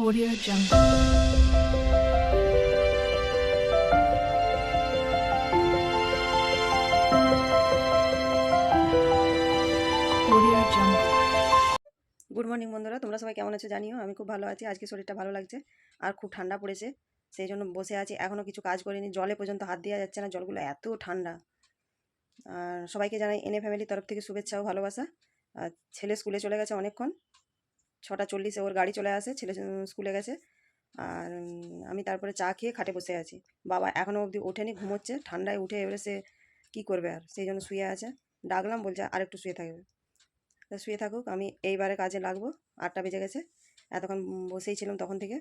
Audio Jungle. Good morning বন্ধুরা। তোমরা সবাই কেমন আছো জানিও? আমি খুব ভালো আছি। আজকে শরীরটা ভালো লাগছে আর খুব ঠান্ডা পড়েছে, সেই জন্য বসে আছি। এখনও কিছু কাজ করিনি। জলে পর্যন্ত হাত দেওয়া যাচ্ছে না। জলগুলো এত ঠান্ডা। আর সবাইকে জানাই এনে ফ্যামিলির তরফ থেকে শুভেচ্ছা ও ভালোবাসা। আর ছেলে স্কুলে চলে গেছে অনেকক্ষণ। ছটা চল্লিশে ওর গাড়ি চলে আসে, ছেলে স্কুলে গেছে। আর আমি তারপরে চা খেয়ে খাটে বসে আছি। বাবা এখনও অবধি ওঠেনি, ঘুমোচ্ছে, ঠান্ডায় উঠে এবারে সে কী করবে আর? সেই জন্য শুয়ে আছে। ডাকলাম, বলছে আর একটু শুয়ে থাকবে। তা শুয়ে থাকুক, আমি এইবারে কাজে লাগবো। আটটা বেজে গেছে। এতক্ষণ বসেই ছিলাম তখন থেকে।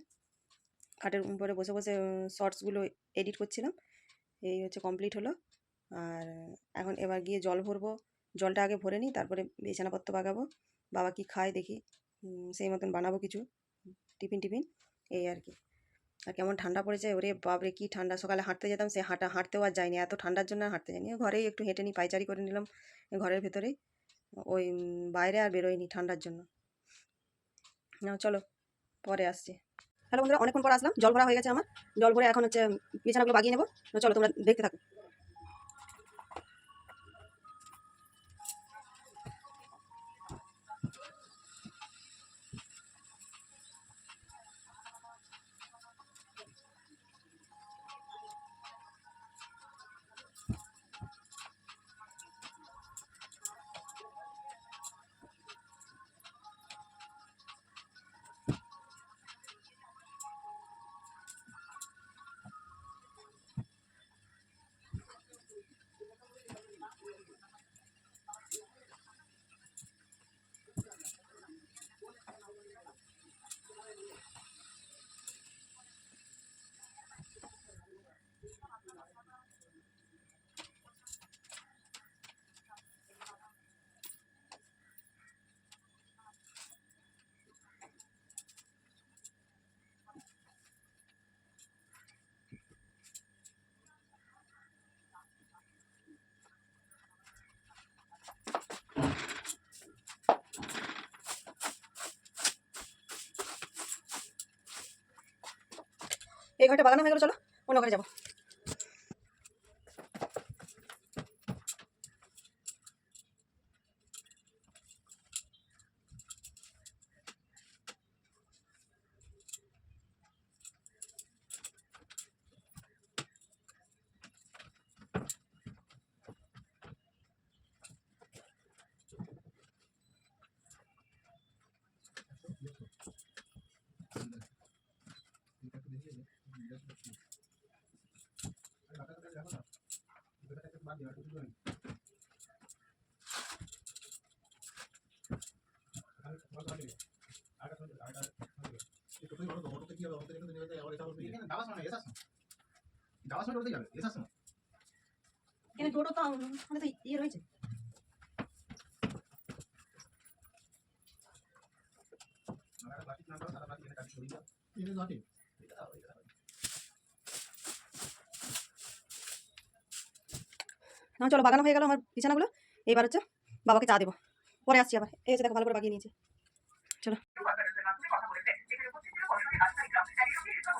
খাটের উপরে বসে বসে শর্টসগুলো এডিট করছিলাম। এই হচ্ছে কমপ্লিট হলো। আর, এখন এবার গিয়ে জল ভরবো। জলটা আগে ভরে নিই, তারপরে বিছানাপত্র বাগাবো বাবা কি খায় দেখি। সেই মতন বানাবো কিছু, টিফিন টিফিন, এই আর কি। আর কেমন ঠান্ডা পড়েছে, ওরে বাপরে, কি ঠান্ডা। সকালে হাঁটতে যেতাম, সে হাঁটা, হাঁটতেও আর যায়নি। এত ঠান্ডার জন্য হাঁটতে যায়নি। ঘরেই একটু হেঁটে নিই পাইচারি করে নিলাম, ঘরের ভেতরেই ওই বাইরে আর বেরোয়নি ঠান্ডার জন্য। না চলো, পরে আসছি। হ্যালো বন্ধুরা, অনেকক্ষণ পর আসলাম, জল ভরা হয়ে গেছে আমার। জল ভরে এখন হচ্ছে, বিছানাগুলো বাগিয়ে নেব। চলো, তোমরা দেখতে থাকো। এই ঘরটা বাগানো হয়ে গেলো চলো অন্য ঘরে যাব। এখানে টোটো তো আমাদের তো ইয়ে রয়েছে না চলো বাগানো হয়ে গেল আমার বিছানাগুলো এইবার হচ্ছে বাবাকে চা দেবো পরে আসছি আবার এই হচ্ছে দেখো ভালো করে বাগিয়ে নিয়েছি চলো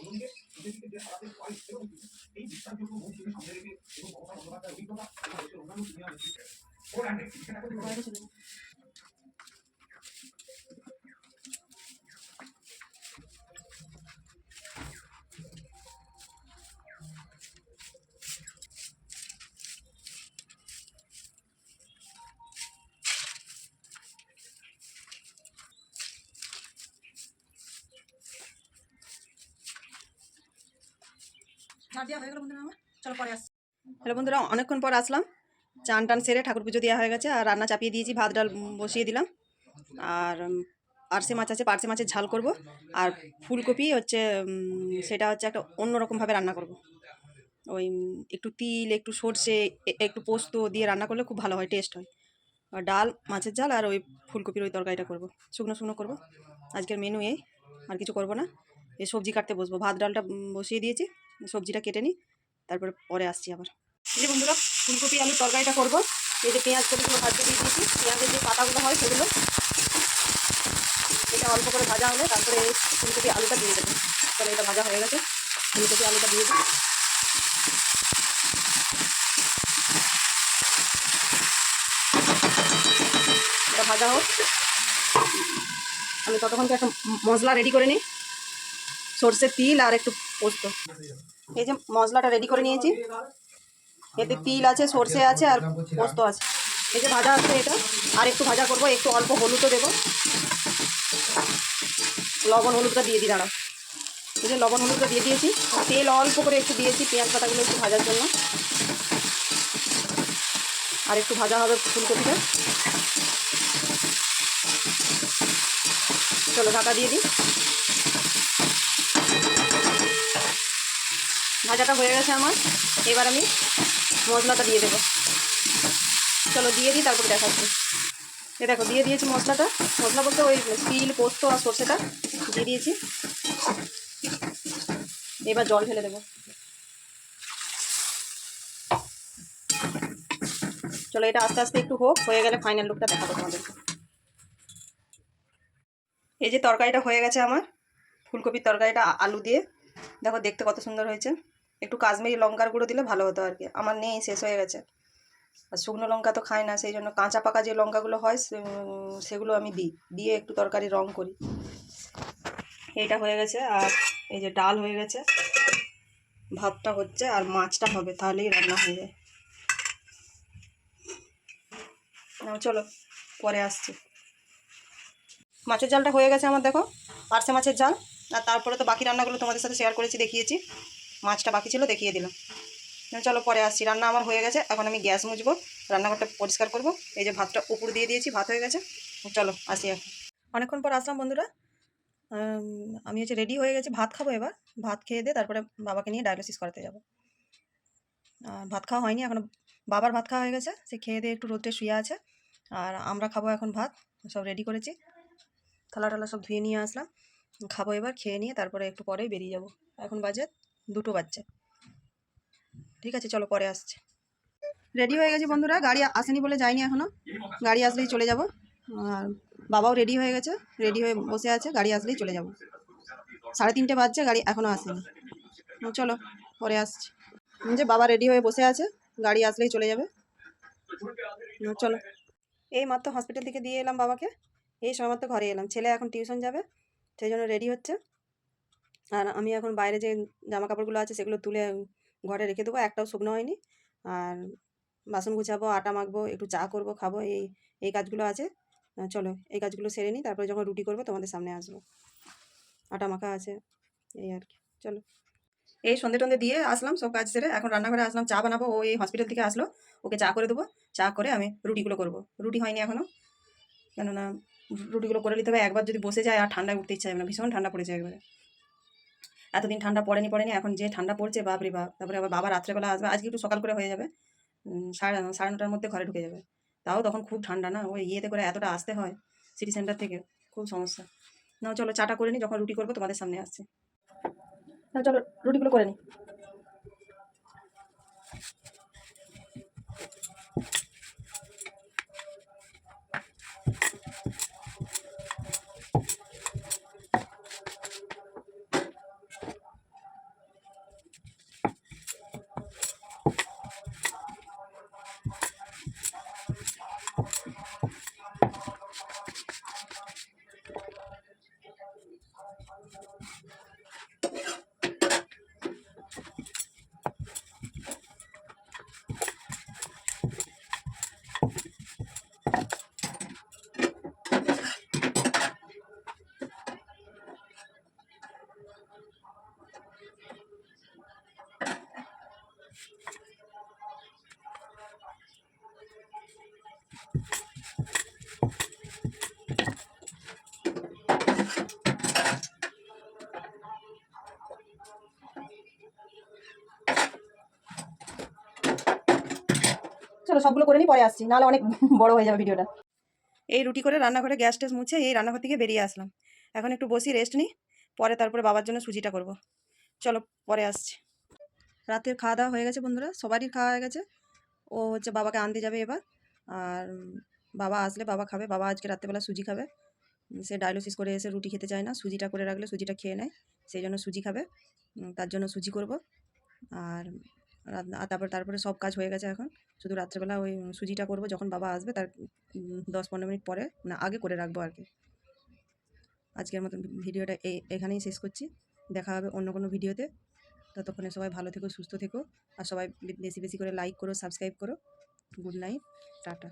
তরুণকে প্রতিনিধি যে সারাদিন করে এবং এই বিশ্বাসযোগ্য মৌসুমে সামনে অন্যান্য হ্যালো বন্ধুরা, অনেকক্ষণ পর আসলাম। চান টান সেরে ঠাকুর পুজো দেওয়া হয়ে গেছে, আর রান্না চাপিয়ে দিয়েছি, ভাত ডাল বসিয়ে দিলাম। আর পার্সে মাছ আছে পার্সে মাছের ঝাল করব। আর ফুলকপি হচ্ছে সেটা হচ্ছে একটা অন্যরকমভাবে রান্না করব। ওই একটু তিল, একটু সর্ষে একটু পোস্ত দিয়ে রান্না করলে খুব ভালো হয়, টেস্ট হয়। আর ডাল, মাছের ঝাল, আর ওই ফুলকপির ওই তরকারিটা করব। শুকনো শুকনো করব। আজকের মেনু এই, আর কিছু করব না। এই সবজি কাটতে বসবো। ভাত ডালটা বসিয়ে দিয়েছি। সবজিটা কেটে নিই, তারপরে পরে আসছি আবার। যে বন্ধুরা, ফুলকপি, আলুর তরকারিটা করব। এই যে পেঁয়াজ কপিগুলো ভাজতে দিয়ে দিয়েছি। পেঁয়াজের যে পাতাগুলো হয় সেগুলো, এটা অল্প করে ভাজা হলে তারপরে ফুলকপি আলুটা দিয়ে দেবো। তাহলে এটা ভাজা হয়ে গেছে। ফুলকপি আলুটা দিয়ে দিই। এটা ভাজা হোক। আমি ততক্ষণকে একটা মশলা রেডি করে নিই। সর্ষের তিল আর একটু পোস্ত। এই যে মশলাটা রেডি করে নিয়েছি। এতে তিল আছে, সর্ষে আছে আর পোস্ত আছে। এই যে ভাজা আছে এটা। আর একটু ভাজা করব, একটু অল্প হলুদও দেবো। লবণ হলুদটা দিয়ে দিই, দাঁড়াও। এই যে লবণ হলুদটা দিয়ে দিয়েছি। তেল অল্প করে একটু দিয়েছি পেঁয়াজ পাতাগুলো একটু ভাজার জন্য। আর একটু ভাজা হবে ফুলকপিটা। চলো, ঢাকা দিয়ে দিই। ভাজাটা হয়ে গেছে আমার। এবার আমি মশলাটা দিয়ে দেবো। চলো, দিয়ে দিই, তারপর দেখাচ্ছি। এ দেখো, দিয়ে দিয়েছি মশলাটা। মশলা বলতে ওই তিল, পোস্ত আর সর্ষেটা দিয়ে দিয়েছি। এবার জল ঢেলে দেবো। চলো, এটা আস্তে আস্তে একটু হোক, হয়ে গেলে ফাইনাল লুকটা দেখাবো তোমাদেরকে এই যে তরকারিটা হয়ে গেছে আমার, ফুলকপির তরকারিটা আলু দিয়ে। দেখো, দেখতে কত সুন্দর হয়েছে। একটু কাশ্মীরি লঙ্কার গুঁড়ো দিলে ভালো হতো আর কি। আমার নেই, শেষ হয়ে গেছে। আর শুকনো লঙ্কা তো খাই না, সেই জন্য কাঁচা পাকা যে লঙ্কাগুলো হয় সেগুলো আমি দিই। দিয়ে একটু তরকারি রং করি। এইটা হয়ে গেছে, আর এই যে ডাল হয়ে গেছে। ভাতটা হচ্ছে আর মাছটা হবে, তাহলেই রান্না হয়ে যায়। চলো, পরে আসছি। মাছের জালটা হয়ে গেছে আমার, দেখো। পার্সে মাছের জাল আর তারপরে তো বাকি রান্নাগুলো তোমাদের সাথে শেয়ার করেছি, দেখিয়েছি। মাছটা বাকি ছিল, দেখিয়ে দিলাম। চলো পরে আসছি। রান্না আমার হয়ে গেছে, এখন আমি গ্যাস মুছবো, রান্নাঘরটা পরিষ্কার করব। এই যে ভাতটা উপর দিয়ে দিয়েছি, ভাত হয়ে গেছে। চলো আসি এখন। অনেকক্ষণ পর আসলাম বন্ধুরা। আমি হচ্ছে রেডি হয়ে গেছি, ভাত খাব এবার। ভাত খেয়ে দিয়ে তারপরে বাবাকে নিয়ে ডায়ালিসিস করাতে যাব। আর ভাত খাওয়া হয়নি, এখন বাবার ভাত খাওয়া হয়ে গেছে। সে খেয়ে দিয়ে একটু রোদে শুয়ে আছে। আর আমরা খাব এখন ভাত, সব রেডি করেছি। থালা টালা সব ধুয়ে নিয়ে আসলাম। খাব এবার, খেয়ে নিয়ে তারপরে একটু পরেই বেরিয়ে যাব। এখন বাজে দুটো বাচ্চা ঠিক আছে, চলো পরে আসছে। রেডি হয়ে গেছে বন্ধুরা? গাড়ি আসেনি বলে যায়নি এখনও। গাড়ি আসলেই চলে যাব। আর বাবাও রেডি হয়ে গেছে। রেডি হয়ে বসে আছে। গাড়ি আসলেই চলে যাব। সাড়ে তিনটে বাজছে, গাড়ি এখনও আসেনি। চলো, পরে আসছি। যে বাবা রেডি হয়ে বসে আছে, গাড়ি আসলেই চলে যাবে। চলো। এই মাত্র হসপিটাল থেকে দিয়ে এলাম বাবাকে। এই সময় মাত্র ঘরে এলাম। ছেলে এখন টিউশন যাবে, সেই জন্য রেডি হচ্ছে। আর আমি এখন বাইরে যে জামা কাপড়গুলো আছে সেগুলো তুলে ঘরে রেখে দেবো, একটাও শুকনো হয়নি। আর বাসন গুছাবো, আটা মাখবো, একটু চা করব, খাব, এই এই কাজগুলো আছে। চলো, এই কাজগুলো সেরে নিই, তারপরে যখন রুটি করব তোমাদের সামনে আসব। আটা মাখা আছে, এই আর কি, চলো। এই সন্ধে টন্ধে দিয়ে আসলাম, সব কাজ সেরে এখন রান্নাঘরে আসলাম, চা বানাবো, ও এই হসপিটাল থেকে আসলো, ওকে চা করে দেবো, চা করে আমি রুটিগুলো করব। রুটি হয়নি এখনও কেননা রুটিগুলো করে নিতে হবে, একবার যদি বসে যায় আর ঠান্ডায় উঠতে ইচ্ছা যাবে না, ভীষণ ঠান্ডা পড়েছে একবারে। এতদিন ঠান্ডা পড়েনি পড়েনি, এখন যে ঠান্ডা পড়ছে, বাপরে বাপ। তারপরে আবার বাবা রাত্রেবেলা আসবে, আজকে একটু সকাল করে হয়ে যাবে। সাড়ে সাড়ে নটার মধ্যে ঘরে ঢুকে যাবে। তাও তখন খুব ঠান্ডা না, ওই ইয়েতে করে এতটা আসতে হয় সিটি সেন্টার থেকে, খুব সমস্যা। না, চলো চাটা করে নি, যখন রুটি করব তোমাদের সামনে আসছে। না, চলো, রুটিগুলো করে নিই চলো সবগুলো করে নিই পরে আসছি। নাহলে অনেক বড় হয়ে যাবে ভিডিওটা। এই রুটি করে রান্নাঘরে গ্যাস ট্যাস মুছে এই রান্নাঘর থেকে বেরিয়ে আসলাম। এখন একটু বসি রেস্ট নিই পরে তারপরে বাবার জন্য সুজিটা করব। চলো, পরে আসছি। রাতের খাওয়া দাওয়া হয়ে গেছে বন্ধুরা, সবারই খাওয়া হয়ে গেছে। ও হচ্ছে বাবাকে আনতে যাবে এবার, আর বাবা আসলে বাবা খাবে, বাবা আজকে রাত্রেবেলা সুজি খাবে। সে ডায়ালিসিস করে এসে রুটি খেতে চায় না, সুজিটা করে রাখলে সুজিটা খেয়ে নেয়, সেই জন্য সুজি খাবে। তার জন্য সুজি করব। আর তারপর, তারপরে সব কাজ হয়ে গেছে এখন। শুধু রাত্রেবেলা ওই সুজিটা করব, যখন বাবা আসবে তার দশ পনেরো মিনিট পরে, না, আগে করে রাখব আর কি। আজকের মতন ভিডিওটা এই এখানেই শেষ করছি। দেখা হবে অন্য কোনো ভিডিওতে। ততক্ষণে সবাই ভালো থেকো, সুস্থ থেকো। আর সবাই বেশি বেশি করে লাইক করো সাবস্ক্রাইব করো। Good night tata